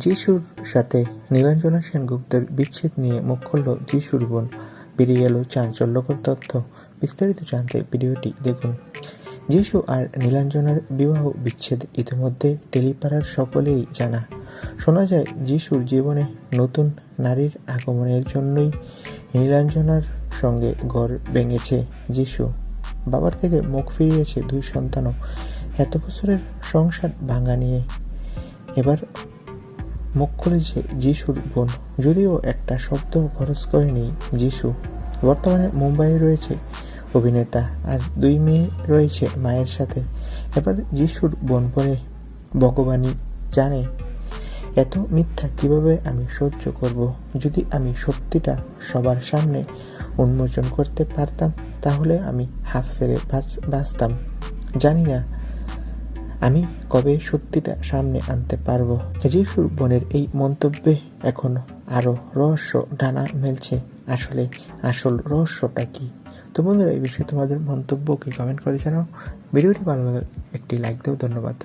যিশুর সাথে নীলাঞ্জনা সেনগুপ্তের বিচ্ছেদ নিয়ে মুখ খুলল যিশুর বোন। বেরিয়ে এলো চাঞ্চল্যকর তথ্য। বিস্তারিত জানতে ভিডিওটি দেখুন। যিশু আর নীলাঞ্জনার বিবাহ বিচ্ছেদ ইতিমধ্যে টেলিপাড়ার সকলেই জানা। শোনা যায়, যিশুর জীবনে নতুন নারীর আগমনের জন্যই নীলাঞ্জনার সঙ্গে ঘর ভেঙেছে যিশু। বাবার থেকে মুখ ফিরিয়েছে দুই সন্তানও। এত বছরের সংসার ভাঙা নিয়ে। এবার মুখ খুলেছে যিশুর বোন। যদিও একটা শব্দ খরচ করেনি যিশু। বর্তমানে মুম্বাইয়ে রয়েছে অভিনেতা আর দুই মেয়ে রয়েছে মায়ের সাথে। এবার যিশুর বোন পরে ভগবানই জানে। এত মিথ্যা কীভাবে আমি সহ্য করব? যদি আমি সত্যিটা সবার সামনে উন্মোচন করতে পারতাম, তাহলে আমি হাফ বাঁচ- বাঁচতাম। জানি না আমি কবে সত্যিটা সামনে আনতে পারব? যিশুর বোনের এই মন্তব্যে এখন আরও রহস্য ডানা মেলছে। আসলে আসল রহস্যটা কি? তো বন্ধুরা, এই বিষয়ে তোমাদের মন্তব্য কি? কমেন্ট করে জানাও। ভিডিওটি ভালো লাগলে একটি লাইক দাও। ধন্যবাদ।